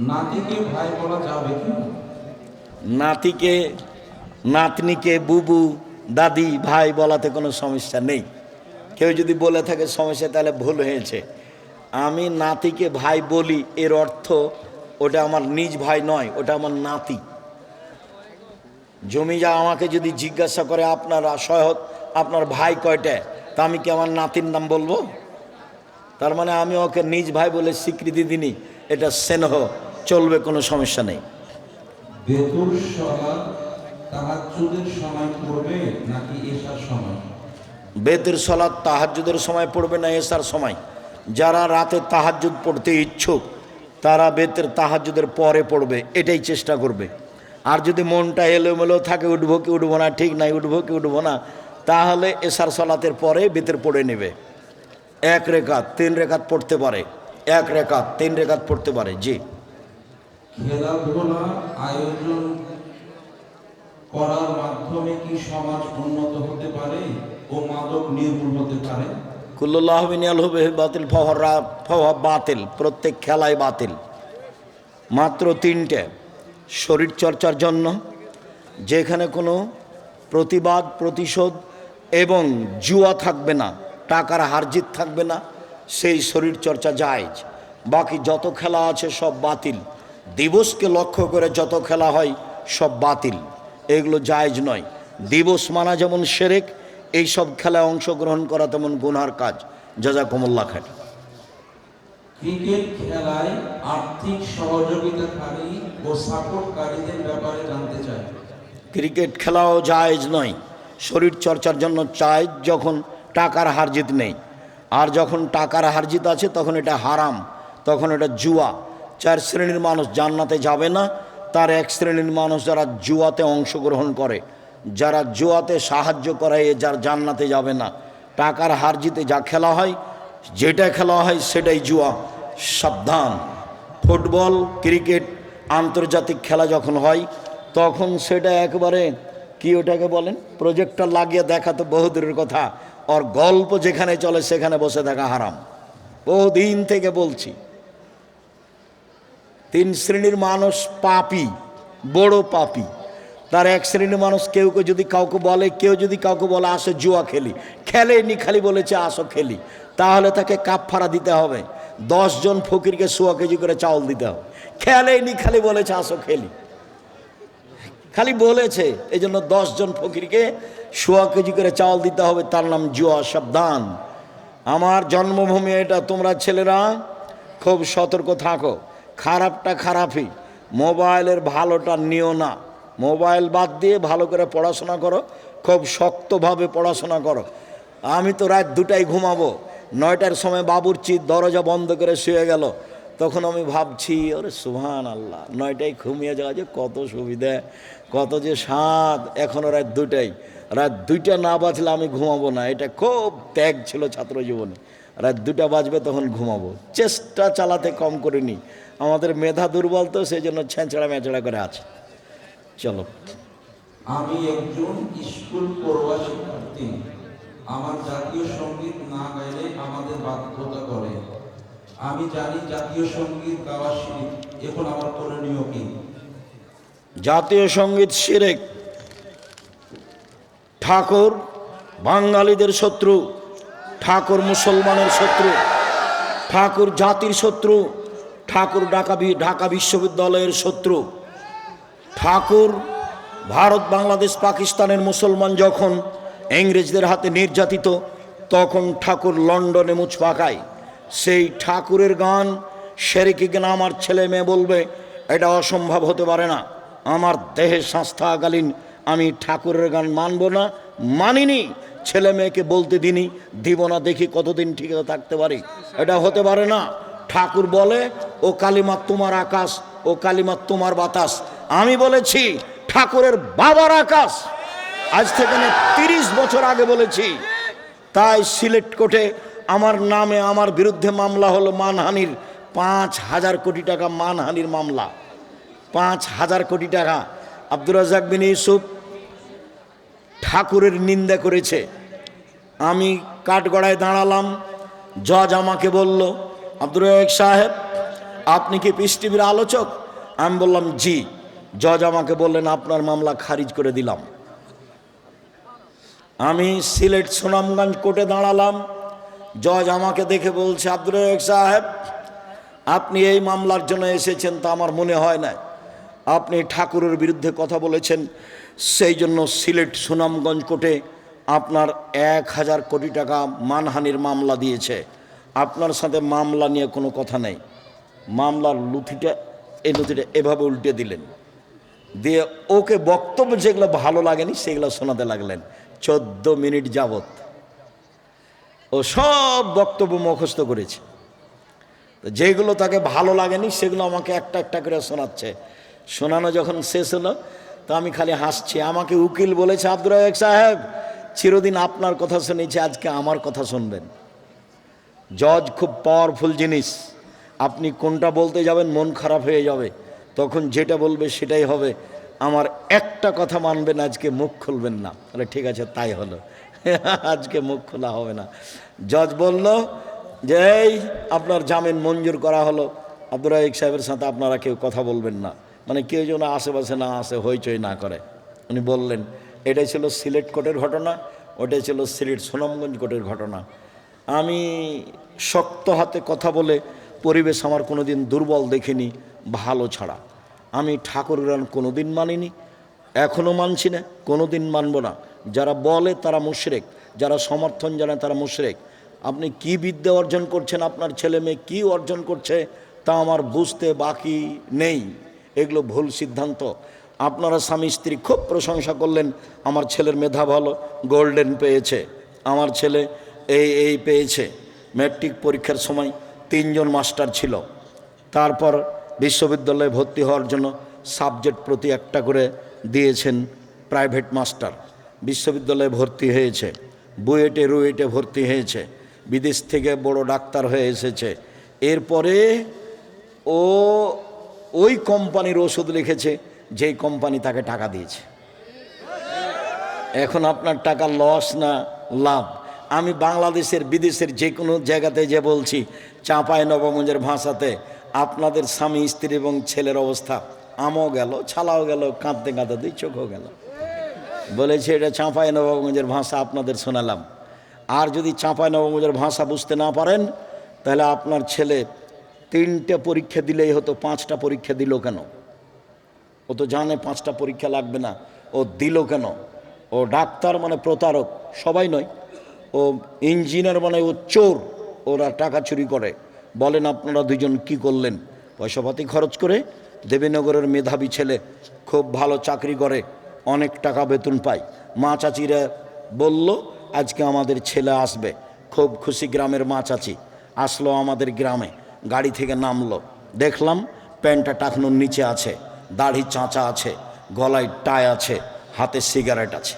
নাতিকে ভাই বলা যাবে কি? নাতিকে, নাতনিকে, বুবু, দাদি, ভাই বলাতে কোনো সমস্যা নেই। কেউ যদি বলে থাকে সমস্যা, তাহলে ভুল হয়েছে। আমি নাতিকে ভাই বলি, এর অর্থ ওটা আমার নিজ ভাই নয়, ওটা আমার নাতি। জমি যা আমাকে যদি জিজ্ঞাসা করে, আপনার সহৎ, আপনার ভাই কয়টা? তা আমি কি আমার নাতির নাম বলব? তার মানে আমি ওকে নিজ ভাই বলে স্বীকৃতি দিনি এটা স্নেহ। চলবে কোনো সমস্যা নেই। বেতুর সলাদ তাহাজ্জুদের সময় পড়বে নাকি এশার সময়? বেতের সলাদ তাহাজ্জুদের সময় পড়বে না এসার সময়? যারা রাতে তাহাজ্জুদ পড়তে ইচ্ছুক তারা বেতের তাহাজ্জুদের পরে পড়বে এটাই চেষ্টা করবে। আর যদি মনটা এলোমেলো থাকে উঠবো কি উঠবো না ঠিক নাই উঠবো কি উঠবো না তাহলে এসার সলাতের পরে বেতের পড়ে নেবে। এক রেখাত তিন রেখাত পড়তে পারে। এক রেখাত তিন রেখাত পড়তে পারে জি। খেলাধুলা আয়োজন করার মাধ্যমে কি সমাজ উন্নত হতে পারে ও মাদক নির্মূল হতে পারে? কুল্লাহবিনিয়াল হবে বাতিল ফহরা ফহ বাতিল, প্রত্যেক খেলায় বাতিল। মাত্র তিনটে শরীর চর্চার জন্য, যেখানে কোনো প্রতিবাদ, প্রতিশোধ এবং জুয়া থাকবে না, টাকার হারজিত থাকবে না, সেই শরীর চর্চা জায়জ। বাকি যত খেলা আছে সব বাতিল। দিবসকে লক্ষ্য করে যত খেলা হয় সব বাতিল। এগুলো জায়জ নয়। দিবস মানা যেমন সেরেক এই সব খেলায় অংশগ্রহণ করা তেমন গুনহার কাজ। জাজাকুমুল্লাহ খান ক্রিকেট খেলায় আর্থিক সহযোগিতাকারী ও সাপোর্টকারীদের ব্যাপারে জানতে চাই। ক্রিকেট খেলাও জায়েজ নয়। শরীর চর্চার জন্য চাই যখন টাকার হারজিত নেই। আর যখন টাকার হারজিত আছে তখন এটা হারাম তখন এটা জুয়া। চার শ্রেণির মানুষ জান্নাতে যাবে না, তার এক শ্রেণির মানুষ যারা জুয়াতে অংশগ্রহণ করে, যারা জুয়াতে সাহায্য করে এ যার জান্নাতে যাবে না। টাকার হার জিতে যা খেলা হয়, যেটা খেলা হয় সেটাই জুয়া। সাবধান। ফুটবল, ক্রিকেট, আন্তর্জাতিক খেলা যখন হয়, তখন সেটা একবারে কি ওটাকে বলেন? প্রজেক্টর লাগিয়ে দেখা তো বহুদূরের কথা। আর গল্প যেখানে চলে সেখানে বসে দেখা হারাম। বহুদিন থেকে বলছি। তিন শ্রেণির মানুষ পাপি, বড় পাপি। তার এক শ্রেণির মানুষ কেউ কেউ যদি কাউকে বলে, কেউ যদি কাউকে বলে, আসো জুয়া খেলি। খেলেনি খালি বলেছে, আসো খেলি। তাহলে তাকে কাপ ফাড়া দিতে হবে। জন ফকিরকে সোয়া কেজি করে চাউল দিতে হবে। খেলেনি খালি বলেছে, আসো খেলি। খালি বলেছে এই জন্য জন ফকিরকে সোয়া কেজি করে চাউল দিতে হবে। তার নাম জুয়া সাবধান। আমার জন্মভূমি এটা, তোমরা ছেলেরা খুব সতর্ক থাকো। খারাপটা খারাপই। মোবাইলের ভালোটা নিও না। মোবাইল বাদ দিয়ে ভালো করে পড়াশোনা করো, খুব শক্তভাবে পড়াশোনা করো। আমি তো রাত দুটাই ঘুমাবো। নয়টার সময় বাবুরচি দরজা বন্ধ করে শুয়ে গেল। তখন আমি ভাবছি, ওরে সুহান আল্লাহ নয়টায় ঘুমিয়ে যাওয়া যে কত সুবিধা, কত যে স্বাদ এখনও রাত দুটাই রাত দুইটা না বাজলে আমি ঘুমাবো না। এটা খুব ত্যাগ ছিল ছাত্র জীবনে। রাত দুটা বাজবে তখন ঘুমাবো। চেষ্টা চালাতে কম করিনি। আমাদের মেধা দুর্বল তো সেই জন্য ছেঁচড়া মেচড়া করে আছে। চলো। আমি একজন স্কুল পড়ুয়া শিক্ষার্থী। আমার জাতীয় সংগীত না গাইলে আমাদের বাধ্যতা করে। আমি জানি জাতীয় সংগীত গাওয়া শিখ এখন আমার করণীয় কি? জাতীয় সংগীত শিরেক ঠাকুর বাঙালিদের শত্রু ঠাকুর মুসলমানের শত্রু ঠাকুর জাতির শত্রু ঠাকুর ঢাকা ঢাকা বিশ্ববিদ্যালয়ের শত্রু। ঠাকুর ভারত, বাংলাদেশ, পাকিস্তানের মুসলমান যখন ইংরেজদের হাতে নির্যাতিত, তখন ঠাকুর লন্ডনে মুছ পাকায়। সেই ঠাকুরের গান সেরেকি গান আমার ছেলে মেয়ে বলবে, এটা অসম্ভব হতে পারে না। আমার দেহের সংস্থাকালীন আমি ঠাকুরের গান মানব না, মানিনি। ছেলে মেয়েকে বলতে দিনি, দিব না দেখি কতদিন ঠিক থাকতে পারি। এটা হতে পারে না। ঠাকুর বলে, ও কালিমা তোমার আকাশ, ও কালিমা তোমার বাতাস। আমি বলেছি, ঠাকুরের বাবার আকাশ। আজ থেকে না তিরিশ বছর আগে বলেছি। তাই সিলেট কোর্টে আমার নামে আমার বিরুদ্ধে মামলা হলো মানহানির পাঁচ হাজার কোটি টাকা মানহানির মামলা। পাঁচ হাজার কোটি টাকা। আব্দুর রাজাক বিন ইউসুফ ঠাকুরের নিন্দা করেছে। আমি কাঠগড়ায় দাঁড়ালাম, জজ আমাকে বলল আব্দুর রাজাক সাহেব, আপনি কি পিস টিভির আলোচক? আমি বললাম, জি। জজ আমাকে বললেন, আপনার মামলা খারিজ করে দিলাম। আমি সিলেট সুনামগঞ্জ কোর্টে দাঁড়ালাম। জজ আমাকে দেখে বলছে, আব্দুর রহমান সাহেব, আপনি এই মামলার জন্য এসেছেন তা আমার মনে হয় না। আপনি ঠাকুরের বিরুদ্ধে কথা বলেছেন, সেই জন্য সিলেট সুনামগঞ্জ কোর্টে আপনার এক হাজার কোটি টাকা মানহানির মামলা দিয়েছে। আপনার সাথে মামলা নিয়ে কোনো কথা নেই। মামলার লুথিটা, এই লুথিটা এভাবে উল্টে দিলেন। দিয়ে ওকে বক্তব্য যেগুলো ভালো লাগেনি, সেগুলো শোনাতে লাগলেন। চোদ্দ মিনিট যাবত ও সব বক্তব্য মুখস্থ করেছে। যেগুলো তাকে ভালো লাগেনি, সেগুলো আমাকে একটা একটা করে শোনাচ্ছে। শোনানো যখন শেষ হলো, তো আমি খালি হাসছি। আমাকে উকিল বলেছে, আব্দুর সাহেব, চিরদিন আপনার কথা শুনেছি, আজকে আমার কথা শুনবেন। জজ খুব পাওয়ারফুল জিনিস। আপনি কোনটা বলতে যাবেন, মন খারাপ হয়ে যাবে। তখন যেটা বলবে সেটাই হবে। আমার একটা কথা মানবেন, আজকে মুখ খুলবেন না। তাহলে ঠিক আছে, তাই হলো। আজকে মুখ খোলা হবে না। জজ বলল যে, এই আপনার জামিন মঞ্জুর করা হলো। আব্দুর রাহিক সাহেবের সাথে আপনারা কেউ কথা বলবেন না। মানে কেউ যেন আশেপাশে না আসে, হইচই না করে। উনি বললেন, এটাই ছিল সিলেট কোর্টের ঘটনা, ওটাই ছিল সিলেট সুনামগঞ্জ কোর্টের ঘটনা। আমি শক্ত হাতে কথা বলে পরিবেশ আমার কোনো দিন দুর্বল দেখিনি, ভালো ছাড়া। আমি ঠাকুর গান কোনো দিন মানিনি এখনও মানছি না কোনো দিন মানব না। যারা বলে তারা মুশরেক, যারা সমর্থন জানায় তারা মুশরেক। আপনি কি বিদ্যা অর্জন করছেন আপনার ছেলে মেয়ে, কী অর্জন করছে তা আমার বুঝতে বাকি নেই। এগুলো ভুল সিদ্ধান্ত। আপনারা স্বামী স্ত্রী খুব প্রশংসা করলেন, আমার ছেলের মেধা ভালো গোল্ডেন পেয়েছে। আমার ছেলে এই এই পেয়েছে। ম্যাট্রিক পরীক্ষার সময় তিনজন মাস্টার ছিল। তারপর বিশ্ববিদ্যালয়ে ভর্তি হওয়ার জন্য সাবজেক্ট প্রতি একটা করে দিয়েছেন প্রাইভেট মাস্টার বিশ্ববিদ্যালয়ে ভর্তি হয়েছে। বুয়েটে, রুয়েটে ভর্তি হয়েছে। বিদেশ থেকে বড় ডাক্তার হয়ে এসেছে। এরপরে ও, ওই কোম্পানির ওষুধ লিখেছে, যেই কোম্পানি তাকে টাকা দিয়েছে। এখন আপনার টাকা লস না লাভ? আমি বাংলাদেশের, বিদেশের যে কোনো জায়গাতে যে বলছি চাঁপায় নবগঞ্জের ভাষাতে, আপনাদের স্বামী, স্ত্রী এবং ছেলের অবস্থা আমও গেল, ছালাও গেল, কাঁদতে কাঁদতে চোখও গেল। বলেছে এটা চাঁপায় নবগঞ্জের ভাষা, আপনাদের শোনালাম। আর যদি চাঁপায় নবগঞ্জের ভাষা বুঝতে না পারেন, তাহলে আপনার ছেলে তিনটে পরীক্ষা দিলেই হতো, পাঁচটা পরীক্ষা দিল কেন? ও তো জানে পাঁচটা পরীক্ষা লাগবে না, ও দিল কেন? ও ডাক্তার মানে প্রতারক, সবাই নয়। ও ইঞ্জিনিয়ার মানে ও চোর, ওরা টাকা চুরি করে। বলেন আপনারা দুজন কি করলেন? পয়সাপাতি খরচ করে দেবীনগরের মেধাবী ছেলে খুব ভালো চাকরি করে, অনেক টাকা বেতন পায়। মা চাচিরা বলল, আজকে আমাদের ছেলে আসবে। খুব খুশি গ্রামের মা চাচি আসলো আমাদের গ্রামে, গাড়ি থেকে নামলো। দেখলাম প্যান্টটা টাকনোর নিচে আছে, দাড়ি চাঁচা আছে, গলায় টাই আছে, হাতে সিগারেট আছে।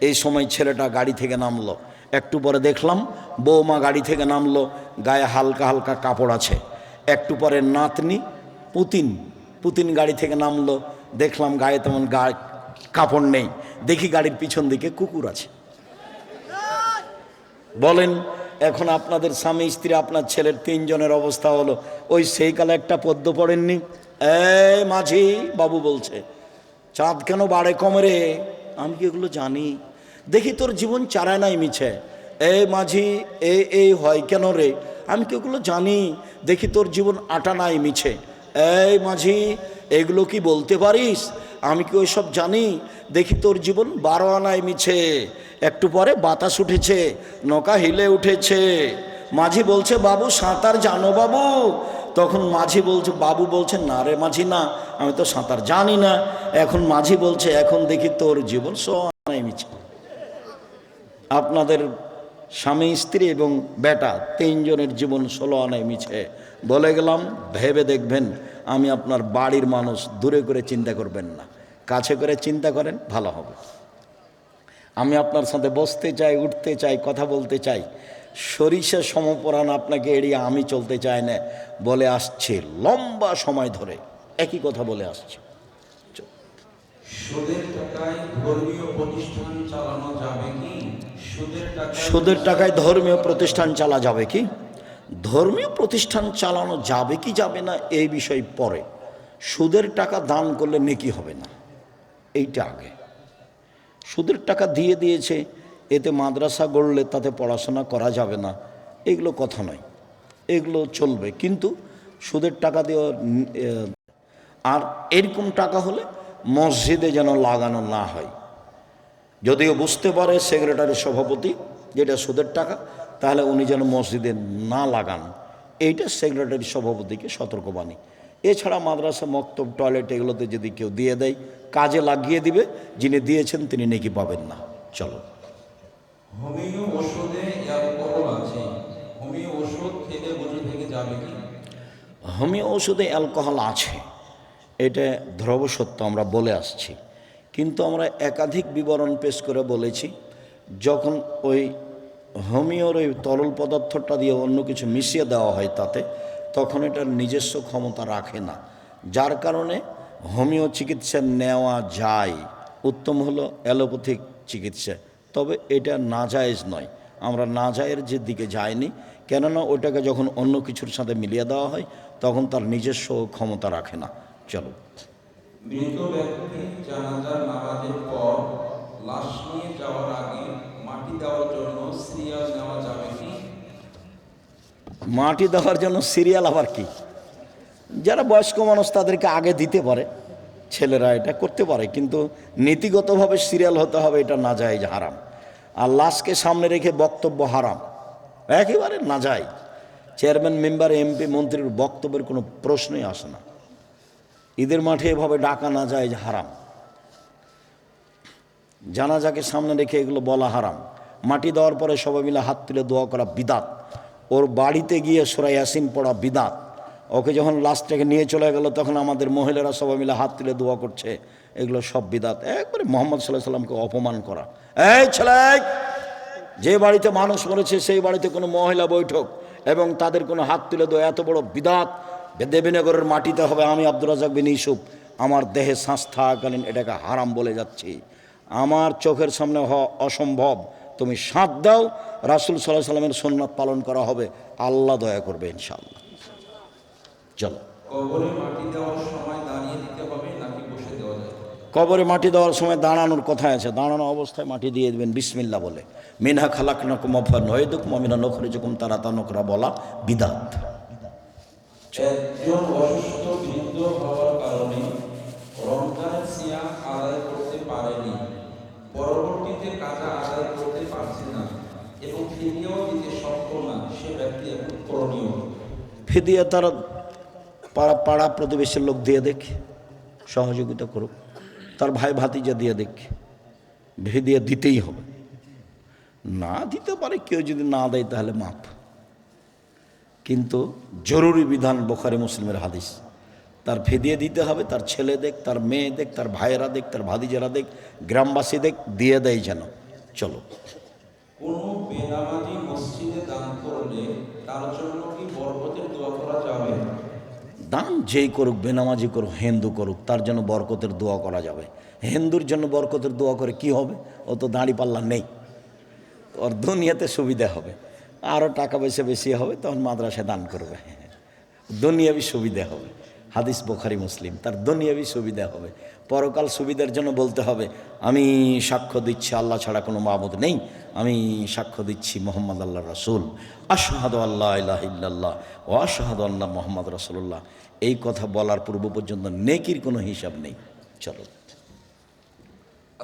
এই সময় ছেলেটা গাড়ি থেকে নামলো। একটু পরে দেখলাম বৌমা গাড়ি থেকে নামলো, গায়ে হালকা হালকা কাপড় আছে। একটু পরে নাতনি পুতিন পুতিন গাড়ি থেকে নামলো, দেখলাম গায়ে তেমন গা কাপড় নেই। দেখি গাড়ির পিছন দিকে কুকুর আছে। বলেন, এখন আপনাদের স্বামী, স্ত্রী, আপনার ছেলের তিনজনের অবস্থা হলো, ওই সেই কালে একটা পদ্য পড়েননি? এই মাঝি, বাবু বলছে, চাঁদ কেন বাড়ে কমে রে আমি কি এগুলো জানি? দেখি তোর জীবন চারায় নাই মিছে। এই মাঝি, এ এই হয় কেন রে? আমি কি ওগুলো জানি? দেখি তোর জীবন আটা নাই মিছে। এই মাঝি, এগুলো কি বলতে পারিস? আমি কি ওইসব জানি? দেখি তোর জীবন বারো আনায় মিছে। একটু পরে বাতাস উঠেছে, নৌকা হিলে উঠেছে। মাঝি বলছে, বাবু, সাঁতার জানো বাবু? তখন মাঝি বলছে, বাবু বলছে, না রে মাঝি, না, আমি তো সাঁতার জানি না। এখন মাঝি বলছে, এখন দেখি তোর জীবন সো আনায় মিছে। আপনাদের স্বামী, স্ত্রী এবং বেটা তিনজনের জীবন ষোলো আনায় মিছে। বলে গেলাম, ভেবে দেখবেন, আমি আপনার বাড়ির মানুষ, দূরে করে চিন্তা করবেন না। কাছে করে চিন্তা করেন, ভালো হবে। আমি আপনার সাথে বসতে চাই, উঠতে চাই, কথা বলতে চাই। সরিষা সমপরাণ আপনাকে এড়িয়ে আমি চলতে চাই না। বলে আসছে লম্বা সময় ধরে। একই কথা বলে আসছে। সুদের টাকায় ধর্মীয় প্রতিষ্ঠান চালা যাবে কি? ধর্মীয় প্রতিষ্ঠান চালানো যাবে কি যাবে না এই বিষয় পরে। সুদের টাকা দান করলে নেকি হবে না। এইটা আগে। সুদের টাকা দিয়ে দিয়েছে, এতে মাদ্রাসা গড়লে তাতে পড়াশোনা করা যাবে না। এগুলো কথা নয়। এগুলো চলবে। কিন্তু সুদের টাকা দেওয়া আর এরকম টাকা হলে মসজিদে যেন লাগানো না হয়। যদিও বুঝতে পারে সেক্রেটারি সভাপতি যেটা সুদের টাকা তাহলে উনি যেন মসজিদে না লাগান। এইটা সেক্রেটারি সভাপতিকে সতর্কবাণী। এছাড়া মাদ্রাসা মক্তব টয়লেট এগুলোতে যদি কেউ দিয়ে দেয় কাজে লাগিয়ে দিবে যিনি দিয়েছেন তিনি নেকি পাবেন না। চলো। হোমিও ওষুধে আছে। হোমিও ওষুধ খেলে থেকে যাবে হোমিও ওষুধে অ্যালকোহল আছে। এটা ধ্রুব সত্য, আমরা বলে আসছি। কিন্তু আমরা একাধিক বিবরণ পেশ করে বলেছি, যখন ওই হোমিওর ওই তরল পদার্থটা দিয়ে অন্য কিছু মিশিয়ে দেওয়া হয় তাতে, তখন এটার নিজস্ব ক্ষমতা রাখে না। যার কারণে হোমিও চিকিৎসা নেওয়া যায়, উত্তম হলো অ্যালোপ্যাথিক চিকিৎসা। তবে এটা নাজায়েজ নয়, আমরা নাজায়ের যে দিকে যাইনি, কেননা ওটাকে যখন অন্য কিছুর সাথে মিলিয়ে দেওয়া হয়, তখন তার নিজস্ব ক্ষমতা রাখে না। চলো। মৃত ব্যক্তি জানাজার নামাজের পর লাশ নিয়ে যাওয়ার আগে মাটি দেওয়ার জন্য সিরিয়াল নেওয়া যাবে কি? মাটি দেওয়ার জন্য সিরিয়াল আবার কি? যারা বয়স্ক মানুষ তাদেরকে আগে দিতে পারে ছেলেরা এটা করতে পারে কিন্তু নীতিগতভাবে সিরিয়াল হতে হবে এটা না যায় হারাম। আর লাশকে সামনে রেখে বক্তব্য হারাম। একেবারে না যায় চেয়ারম্যান মেম্বার এমপি মন্ত্রীর বক্তব্যের কোনো প্রশ্নই আসে না। ঈদের মাঠে এভাবে ডাকা না যায় যে হারাম। জানাজাকে সামনে রেখে এগুলো বলা হারাম। মাটি দেওয়ার পরে সবাই মিলে হাত তুলে দোয়া করা বিদাত। ওর বাড়িতে গিয়ে সোরাই ইয়াসিন পড়া বিদাত। ওকে যখন লাস্টটাকে নিয়ে চলে গেল, তখন আমাদের মহিলারা সবাই মিলে হাত তুলে দোয়া করছে। এগুলো সব বিদাত। একবারে মোহাম্মদ সাল্লাহ সাল্লামকে অপমান করা। এই ছেলে, যে বাড়িতে মানুষ মরেছে, সেই বাড়িতে কোনো মহিলা বৈঠক এবং তাদের কোনো হাত তুলে দেওয়া এত বড় বিদাত। দেবীনগরের মাটিতে হবে আমি আব্দুর রাজাক বিন ইসুফ আমার দেহে শ্বাস থাকাকালীন এটাকে হারাম বলে যাচ্ছি। আমার চোখের সামনে হওয়া অসম্ভব। তুমি সাঁত দাও রাসুল সাল্লাহ সাল্লামের সন্ন্যত পালন করা হবে। আল্লাহ দয়া করবে ইনশাল্লাহ চলো। কবরে মাটি দেওয়ার সময় দাঁড়ানোর কথা আছে। দাঁড়ানো অবস্থায় মাটি দিয়ে দেবেন বিসমিল্লা বলে। মিনহা খালাক নকুম নয় দুক মমিনা নখরে যখন তারা তা নকরা বলা বিদাত। একজন অসুস্থ বৃদ্ধ হওয়ার কারণে রমজানের সিয়াম আদায় করতে পারেনি। পরবর্তীতে কাজা আদায় করতে পারছে না এবং ফিরিয়েও দিতে সক্ষম না সে ব্যক্তি এখন করণীয়। ফিদিয়ে তারা পাড়া পাড়া প্রতিবেশীর লোক দিয়ে দেখ সহযোগিতা করুক। তার ভাই ভাতিজা দিয়ে দেখ ভিদিয়ে দিতেই হবে। না দিতে পারে কেউ যদি না দেয় তাহলে মাপ কিন্তু জরুরি বিধান বোখারি মুসলিমের হাদিস। তার ফিদিয়ে দিতে হবে তার ছেলে দেখ তার মেয়ে দেখ তার ভাইয়েরা দেখ তার ভাদিজেরা দেখ গ্রামবাসী দেখ দিয়ে দেয় যেন। চলো। কোনো বেনামাজি মসজিদে দান করলে তার জন্য কি বরকতের দোয়া করা যাবে? দান যেই করুক বেনামাজি করুক হিন্দু করুক তার জন্য বরকতের দোয়া করা যাবে। হিন্দুর জন্য বরকতের দোয়া করে কি হবে? ও তো দাঁড়ি পাল্লা নেই। ওর দুনিয়াতে সুবিধা হবে। আরও টাকা পয়সা বেশি হবে, তখন মাদ্রাসায় দান করবে। দুনিয়াবি সুবিধা হবে। হাদিস বোখারি, মুসলিম, তার দুনিয়াবি সুবিধা হবে। পরকাল সুবিধার জন্য বলতে হবে, আমি সাক্ষ্য দিচ্ছি, আল্লাহ ছাড়া কোনো মাবুদ নেই, আমি সাক্ষ্য দিচ্ছি মোহাম্মদ আল্লাহ রসুল। আশাহাদ আল্লাহ ইল্লাল্লাহ ও আশাহাদ আল্লাহ মোহাম্মদ রসুল্লাহ এই কথা বলার পূর্ব পর্যন্ত নেকির কোনো হিসাব নেই। চলো।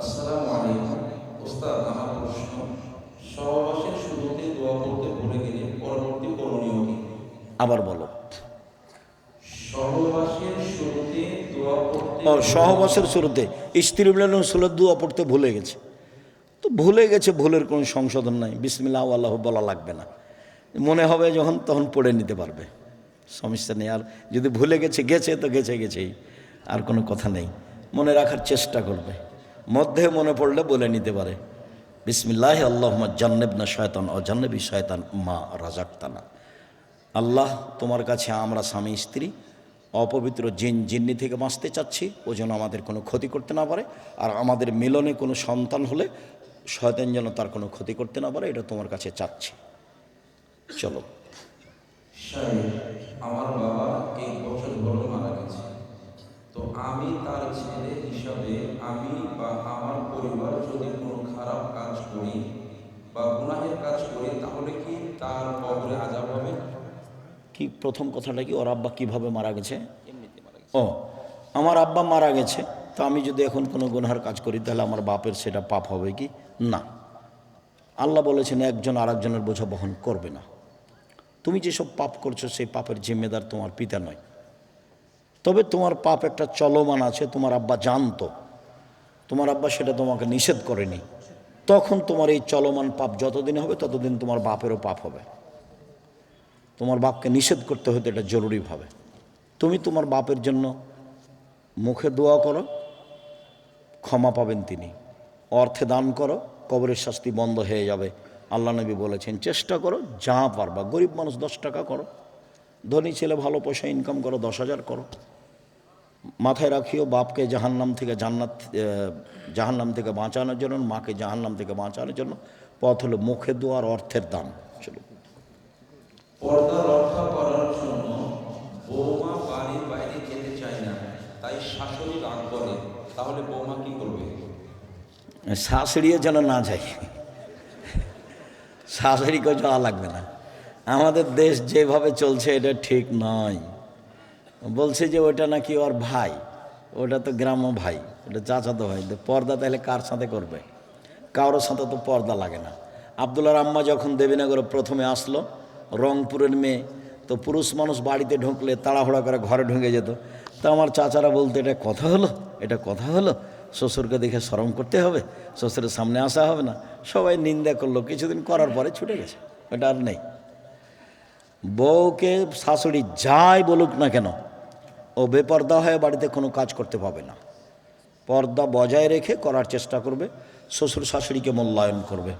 আসসালামু আলাইকুম। আবার বলো। সহবাসের শুরুতে ও সহবাসের শুরুতে। স্ত্রী মিলন ষোলোর দুয়া পড়তে ভুলে গেছে। তো ভুলে গেছে ভুলের কোনো সংশোধন নাই। বিসমিল্লাহ আল্লাহ বলা লাগবে না। মনে হবে যখন তখন পড়ে নিতে পারবে। সমস্যা নেই। আর যদি ভুলে গেছে গেছে তো গেছে গেছেই। আর কোনো কথা নেই। মনে রাখার চেষ্টা করবে। মধ্যে মনে পড়লে বলে নিতে পারে। বিসমিল্লাহ আল্লাহ জান্নেব না শয়তান ও জান্নেবি শয়তান মা রাজাক্তানা। আল্লাহ তোমার কাছে আমরা স্বামী, স্ত্রী, অপবিত্র জিন, জিন্নি থেকে বাঁচতে চাচ্ছি, ও যেন আমাদের কোনো ক্ষতি করতে না পারে। আর আমাদের মিলনে কোনো সন্তান হলে শয়তান যেন তার কোনো ক্ষতি করতে না পারে, এটা তোমার কাছে চাচ্ছি। চলো। আমার বাবা এক বছর হলো মারা গেছে। তো আমি তার ছেলে হিসাবে আমি বা আমার পরিবার যদি কোনো খারাপ কাজ করি বা গুনাহের কাজ করি, তাহলে কি তার কবরে আজাব হবে? কি প্রথম কথাটা কি? ওর আব্বা কীভাবে মারা গেছে? ও আমার আব্বা মারা গেছে তো আমি যদি এখন কোনো গুনহার কাজ করি তাহলে আমার বাপের সেটা পাপ হবে কি? না। আল্লাহ বলেছেন একজন আরেকজনের বোঝা বহন করবে না। তুমি যেসব পাপ করছ সেই পাপের জিম্মেদার তোমার পিতা নয়। তবে তোমার পাপ একটা চলমান আছে তোমার আব্বা জানতো। তোমার আব্বা সেটা তোমাকে নিষেধ করেনি। তখন তোমার এই চলমান পাপ যতদিন হবে ততদিন তোমার বাপেরও পাপ হবে। তোমার বাপকে নিষেধ করতে হতো এটা জরুরিভাবে। তুমি তোমার বাপের জন্য মুখে দোয়া করো, ক্ষমা পাবেন তিনি। অর্থে দান করো, কবরের শাস্তি বন্ধ হয়ে যাবে। আল্লাহ নবী বলেছেন, চেষ্টা করো, যা পারবা। গরিব মানুষ দশ টাকা করো, ধনী ছেলে ভালো পয়সা ইনকাম করো, দশ হাজার করো। মাথায় রাখিও, বাপকে জাহান্নাম থেকে জান্নাত জাহান্নাম থেকে বাঁচানোর জন্য, মাকে জাহান্নাম থেকে বাঁচানোর জন্য পথ হলো মুখে দোয়ার অর্থের দান। চলো পর্দা রক্ষা করার জন্য বৌমা বাড়ির বাইরে যেতে চায় না, তাই শাশুড়ি রাগ করে। তাহলে বৌমা কি করবে? শাশুড়িও যেন না যায়। শাশুড়িকেও যাওয়া লাগবে না। আমাদের দেশ যেভাবে চলছে, এটা ঠিক নয়। বলছে যে ওটা নাকি ওর ভাই। ওটা তো গ্রাম্য ভাই, ওটা চাচাতো ভাই। পর্দা তাহলে কার সাথে করবে? কারোর সাথে তো পর্দা লাগে না। আবদুল্লার আম্মা যখন দেবীনগরে প্রথমে আসলো রংপুরের মেয়ে। তো পুরুষ মানুষ বাড়িতে ঢুকলে তাড়াহুড়া করে ঘরে ঢুকে যেত। তো আমার চাচারা বলতে, এটা কথা হলো? এটা কথা হলো? শ্বশুরকে দেখে শরম করতে হবে? শ্বশুরের সামনে আসা হবে না। সবাই নিন্দা করল। কিছুদিন করার পরে ছুটে গেছে। এটা আর নেই। বউকে শাশুড়ি যাই বলুক না কেন, ও বেপর্দা হয়ে বাড়িতে কোনো কাজ করতে পাবে না। পর্দা বজায় রেখে করার চেষ্টা করবে। শ্বশুর শাশুড়িকে মূল্যায়ন করবে।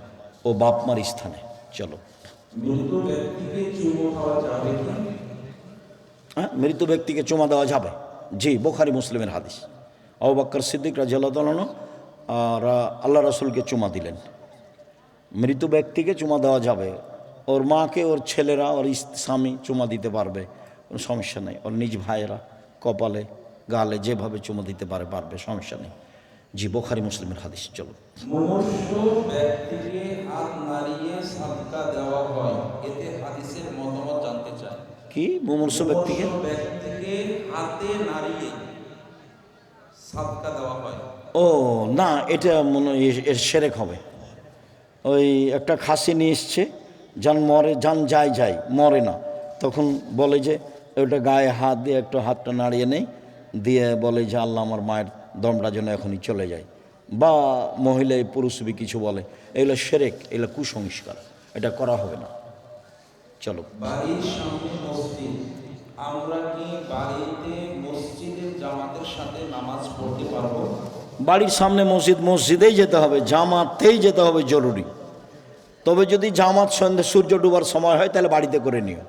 ও বাপ মার স্থানে। চলো। মৃত ব্যক্তিকে হ্যাঁ মৃত ব্যক্তিকে চুমা দেওয়া যাবে। জি, বোখারি মুসলিমের হাদিস। আবু বাক্কর সিদ্দিক রাজিয়াল্লাহ আর আল্লাহ রসুলকে চুমা দিলেন। মৃত ব্যক্তিকে চুমা দেওয়া যাবে। ওর মাকে, ওর ছেলেরা, ওর স্বামী চুমা দিতে পারবে। কোনো সমস্যা নেই। ওর নিজ ভাইয়েরা কপালে, গালে যেভাবে চুমা দিতে পারে, পারবে, সমস্যা নেই। জি বোখারি মুসলিমের হাদিস চলো মুমূর্ষ ব্যক্তিকে হাত নাড়িয়ে সাদকা দেওয়া হয় এতে হাদিসের মতামত জানতে চায়। কি? মুমূর্ষ ব্যক্তিকে? ব্যক্তিকে হাতে নাড়িয়ে সাদকা দেওয়া হয়। ও না এটা মনে এর সেরেক হবে। ওই একটা খাসি নিয়ে এসছে যান মরে যান যায় যায় মরে না। তখন বলে যে ওটা গায়ে হাত দিয়ে একটু হাতটা নাড়িয়ে নেই দিয়ে বলে যে আল্লাহ আমার মায়ের দমটা যেন এখনই চলে যায়। বা মহিলা পুরুষ বি কিছু বলে এগুলো সেরেক এগুলো কুসংস্কার এটা করা হবে না। চলো। বাড়ির সামনে মসজিদ আমরা কি বাড়িতে মসজিদের জামাতের সাথে নামাজ পড়তে পারব? বাড়ির সামনে মসজিদ মসজিদেই যেতে হবে জামাতেই যেতে হবে জরুরি। তবে যদি জামাত সন্ধ্যে সূর্য ডুবার সময় হয় তাহলে বাড়িতে করে নিও।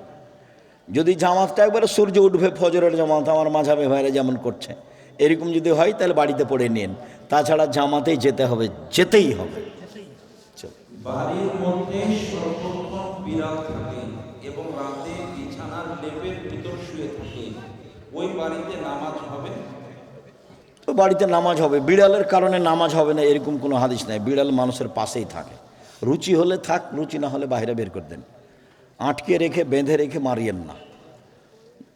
যদি জামাতটা একবারে সূর্য উঠবে ফজরের জামাত আমার মাঝাবে ভাইরা যেমন করছে। এরকম যদি হয় তাহলে বাড়িতে পড়ে নিন। তাছাড়া জামাতেই যেতে হবে যেতেই হবে। বাড়ির মধ্যে সর্বক্ষণ বিড়াল থাকে এবং রাতে বিছানার লেপের ভিতর শুয়ে থাকে। ওই বাড়িতে নামাজ হবে? তো বাড়িতে নামাজ হবে। বিড়ালের কারণে নামাজ হবে না এরকম কোনো হাদিস নাই। বিড়াল মানুষের পাশেই থাকে। রুচি হলে থাক রুচি না হলে বাইরে বের করে দেন। আটকে রেখে বেঁধে রেখে মারিয়েন না।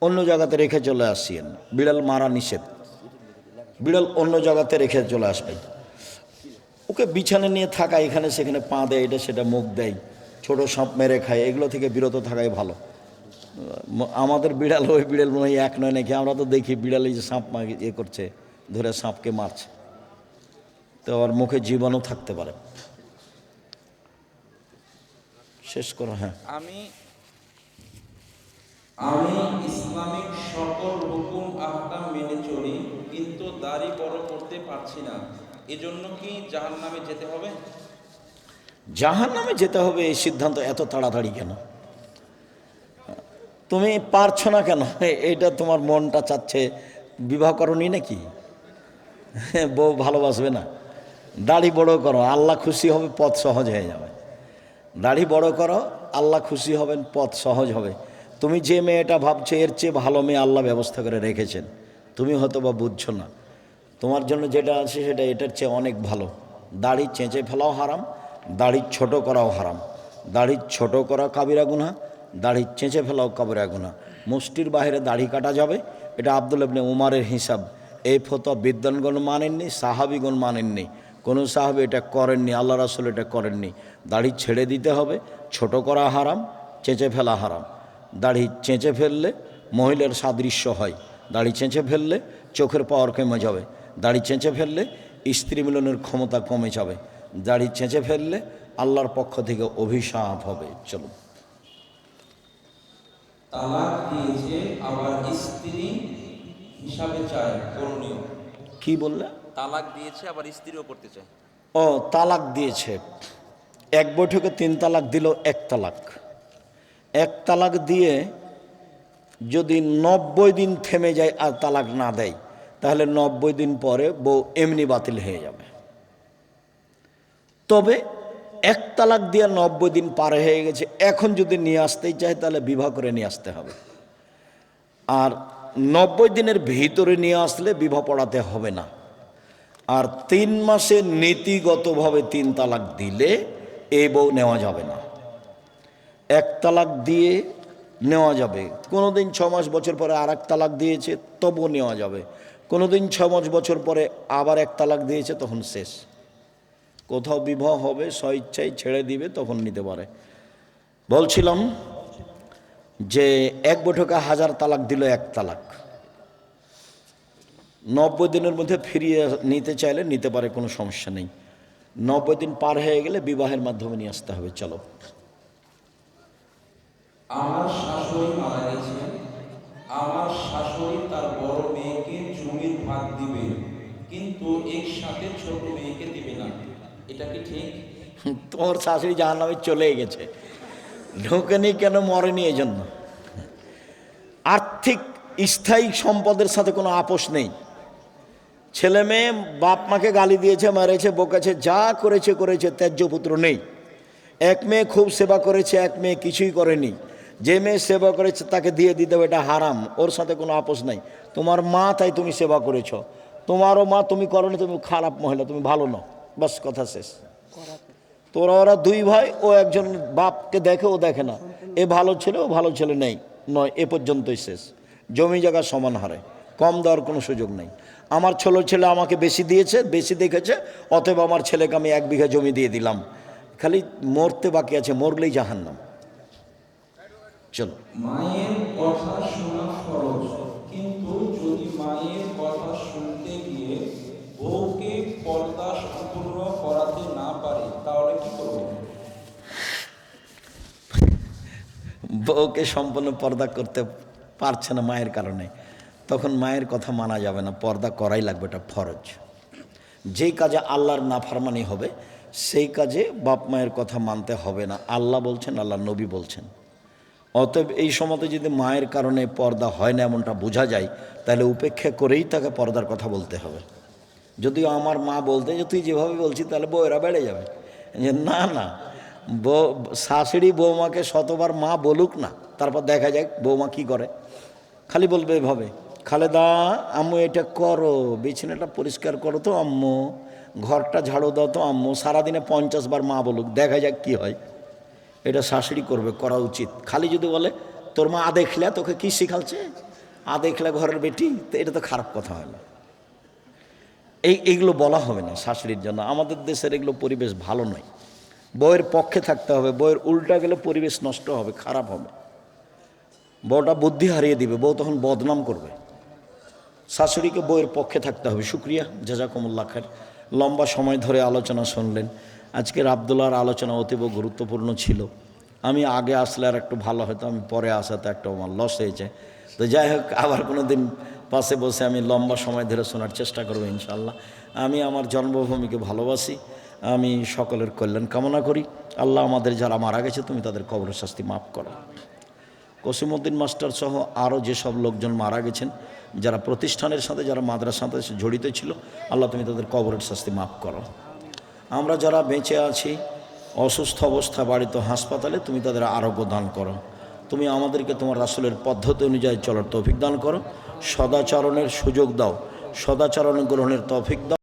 অন্য জায়গাতে রেখে চলে আসিয়েন। বিড়াল মারা নিষেধ। বিড়াল অন্য জায়গাতে রেখে চলে আসবে। ওকে বিছানে নিয়ে থাকা, এখানে সেখানে পা দেয়, এটা সেটা মুখ দেয়, ছোট সাপ মেরে খায়, এগুলো থেকে বিরত থাকাই ভালো। আমাদের বিড়াল, ওই বিড়াল মনে এক নয় নাকি, আমরা তো দেখি বিড়াল এই যে সাপ ইয়ে করছে, ধরে সাপকে মারছে। তো ওর মুখে জীবাণু থাকতে পারে। শেষ করো হ্যাঁ। আমি আমি ইসলামিক সকল হুকুম আহকাম মেনে চলি। কিন্তু দাড়ি বড় করতে পারছি না। এজন্য কি জাহান্নামে যেতে হবে? জাহান নামে যেতে হবে এই সিদ্ধান্ত এত তাড়াতাড়ি কেন? তুমি পারছ না কেন? এ- এইটা তোমার মনটা চাচ্ছে। বিবাহ করনি নাকি? বউ ভালোবাসবে না। দাড়ি বড় করো, আল্লাহ খুশি হবে, পথ সহজ হয়ে যাবে। দাড়ি বড় করো, আল্লাহ খুশি হবেন, পথ সহজ হবে। তুমি যে মেয়েটা ভাবছ, এর চেয়ে ভালো মেয়ে আল্লাহ ব্যবস্থা করে রেখেছেন। তুমি হয়তো বা বুঝছ না। তোমার জন্য যেটা আছে সেটা এটার চেয়ে অনেক ভালো। দাড়ি চেঁচে ফেলাও হারাম, দাড়ি ছোট করাও হারাম। দাড়ি ছোট করা কাবিরা গুনা দাড়ি চেঁচে ফেলাও কাবিরা গুনা মুষ্টির বাইরে দাড়ি কাটা যাবে, এটা আব্দুল ইবনে উমারের হিসাব। এই ফতো বিদ্যানগণ মানেননি, সাহাবিগণ মানেননি। কোনো সাহাবি এটা করেননি, আল্লাহ রাসুল এটা করেননি। দাড়ি ছেড়ে দিতে হবে, ছোট করা হারাম, চেঁচে ফেলা হারাম। দাড়ি চেঁচে ফেললে মহিলার সাদৃশ্য হয়। দাড়ি চেঁচে ফেললে চোখের পাওয়ার কমে যাবে। দাড়ি চেঁচে ফেললে স্ত্রী মিলনের ক্ষমতা কমে যাবে। দাড়ি চেঁচে ফেললে আল্লাহর পক্ষ থেকে অভিশাপ হবে। চলো তালাক দিয়েছে আবার স্ত্রী হিসাবে চায় করণীয় কি বললে? তালাক দিয়েছে আবার স্ত্রীও করতে চায়। ও তালাক দিয়েছে। এক বৈঠকে তিন তালাক দিল এক তালাক। এক তালাক দিয়ে যদি নব্বই দিন থেমে যায় আর তালাক না দেয়, তাহলে নব্বই দিন পরে বউ এমনি বাতিল হয়ে যাবে। তবে এক তালাক দিয়ে নব্বই দিন পার হয়ে গেছে, এখন যদি নিয়ে আসতেই চায়, তাহলে বিবাহ করে নিয়ে আসতে হবে। আর নব্বই দিনের ভিতরে নিয়ে আসলে বিবাহ পড়াতে হবে না। আর তিন মাসে নীতিগতভাবে তিন তালাক দিলে এই বউ নেওয়া যাবে না। এক তালাক দিয়ে নেওয়া যাবে। কোনো দিন ছ মাস বছর পরে আর এক তালাক দিয়েছে তবু নেওয়া যাবে। কোনো দিন ছ মাস বছর পরে আবার এক তালাক দিয়েছে, তখন শেষ। কোথাও বিবাহ হবে, স্বইচ্ছায় ছেড়ে দিবে, তখন নিতে পারে। বলছিলাম যে এক বৈঠকে হাজার তালাক দিল এক তালাক। নব্বই দিনের মধ্যে ফিরিয়ে নিতে চাইলে নিতে পারে, কোনো সমস্যা নেই। নব্বই দিন পার হয়ে গেলে বিবাহের মাধ্যমে নিয়ে আসতে হবে, চলো। আমার শাশুড়ি মারা গেছে আমার শাশুড়ি তার বড় মেয়েকে জমির ভাগ দিবে, কিন্তু একসাথে ছোট মেয়েকে দিবে না। এটা কি ঠিক? তোর শাশুড়ি জাহান নামে চলে গেছে। ঢোকেনি কেন মরেনি এই জন্য আর্থিক স্থায়ী সম্পদের সাথে কোনো আপোষ নেই। ছেলে মেয়ে বাপ মাকে গালি দিয়েছে, মারেছে, বকেছে, যা করেছে করেছে ত্যায্য পুত্র নেই। এক মেয়ে খুব সেবা করেছে, এক মেয়ে কিছুই করেনি। যে মেয়ে সেবা করেছে, তাকে দিয়ে দিতে হবে, এটা হারাম, ওর সাথে কোনো আপোষ নাই। তোমার মা, তাই তুমি সেবা করেছ। তোমারও মা, তুমি করনি, তুমি খারাপ মহিলা, তুমি ভালো নও। বাস, কথা শেষ। তোরা ওরা দুই ভাই, ও একজন বাপকে দেখে, ও দেখে না। এ ভালো ছেলে, ও ভালো ছেলে নেই, নয়, এ পর্যন্তই শেষ। জমি জায়গা সমান হারে, কম দেওয়ার কোনো সুযোগ নেই। আমার ছোলো ছেলে আমাকে বেশি দিয়েছে, বেশি দেখেছে, অতএব আমার ছেলেকে আমি এক বিঘা জমি দিয়ে দিলাম। খালি মরতে বাকি আছে, মরলেই জাহান্নাম। চলো। মায়ের কথা শোনা ফরজ কিন্তু যদি মায়ের কথা শুনতে গিয়ে বউকে পর্দা সম্পূর্ণ করাতে না পারে তাহলে কি করব? বউকে সম্পূর্ণ পর্দা করতে পারছে না মায়ের কারণে তখন মায়ের কথা মানা যাবে না পর্দা করাই লাগবে এটা ফরজ। যেই কাজে আল্লাহর নাফারমানি হবে সেই কাজে বাপ মায়ের কথা মানতে হবে না। আল্লাহ বলছেন আল্লাহ নবী বলছেন। অতএব এই সময়তে যদি মায়ের কারণে পর্দা হয় না এমনটা বোঝা যায়, তাহলে উপেক্ষা করেই তাকে পর্দার কথা বলতে হবে। যদিও আমার মা বলতে, যে তুই যেভাবে বলছিস, তাহলে বউয়েরা বেড়ে যাবে। যে না না, বউ, শাশুড়ি বৌমাকে শতবার মা বলুক না, তারপর দেখা যাক বৌমা কি করে। খালি বলবে এভাবে, খালেদা, আম্মু, এটা করো, বিছানাটা পরিষ্কার করো তো, আম্মু। ঘরটা ঝাড়ু দাও তো, আম্মু। সারাদিনে পঞ্চাশ বার মা বলুক, দেখা যাক কি হয়। এটা শাশুড়ি করবে, করা উচিত। খালি যদি বলে, তোর মা আ দেখলে তোকে কি শিখালছে? আ দেখলে ঘরের বেটি? তো এটা তো খারাপ কথা না। এই, এইগুলো বলা হবে না শাশুড়ির জন্য। আমাদের দেশের এগুলো পরিবেশ ভালো নয়। বইয়ের পক্ষে থাকতে হবে বইয়ের উল্টা গেলে পরিবেশ নষ্ট হবে, খারাপ হবে। বউটা বুদ্ধি হারিয়ে দিবে, বউ তখন বদনাম করবে। শাশুড়িকে বইয়ের পক্ষে থাকতে হবে। শুক্রিয়া, জাজাকুমুল্লাহ খার লম্বা সময় ধরে আলোচনা শুনলেন। আজকের আবদুল্লাহর আলোচনা অতীব গুরুত্বপূর্ণ ছিল। আমি আগে আসলে আর একটু ভালো হতো, আমি পরে আসাতে একটা আমার লস হয়েছে। তো যাই হোক, আবার কোনো দিন পাশে বসে আমি লম্বা সময় ধরে শোনার চেষ্টা করব ইনশাল্লাহ আমি আমার জন্মভূমিকে ভালোবাসি, আমি সকলের কল্যাণ কামনা করি। আল্লাহ আমাদের যারা মারা গেছে, তুমি তাদের কবরের শাস্তি মাফ করো। কসিমুদ্দিন মাস্টার সহ আরও যেসব লোকজন মারা গেছেন, যারা প্রতিষ্ঠানের সাথে, যারা মাদ্রাসার সাথে জড়িত ছিল, আল্লাহ তুমি তাদের কবরের শাস্তি মাফ করো। আমরা যারা বেঁচে আছি, অসুস্থ অবস্থা বাড়িতে হাসপাতালে তুমি তাদের আরোগ্য দান করো। তুমি আমাদেরকে তোমার রাসুলের পদ্ধতি অনুযায়ী চলার তৌফিক দান করো। সদাচরণের সুযোগ দাও। সদাচরণ গ্রহণের তৌফিক দাও।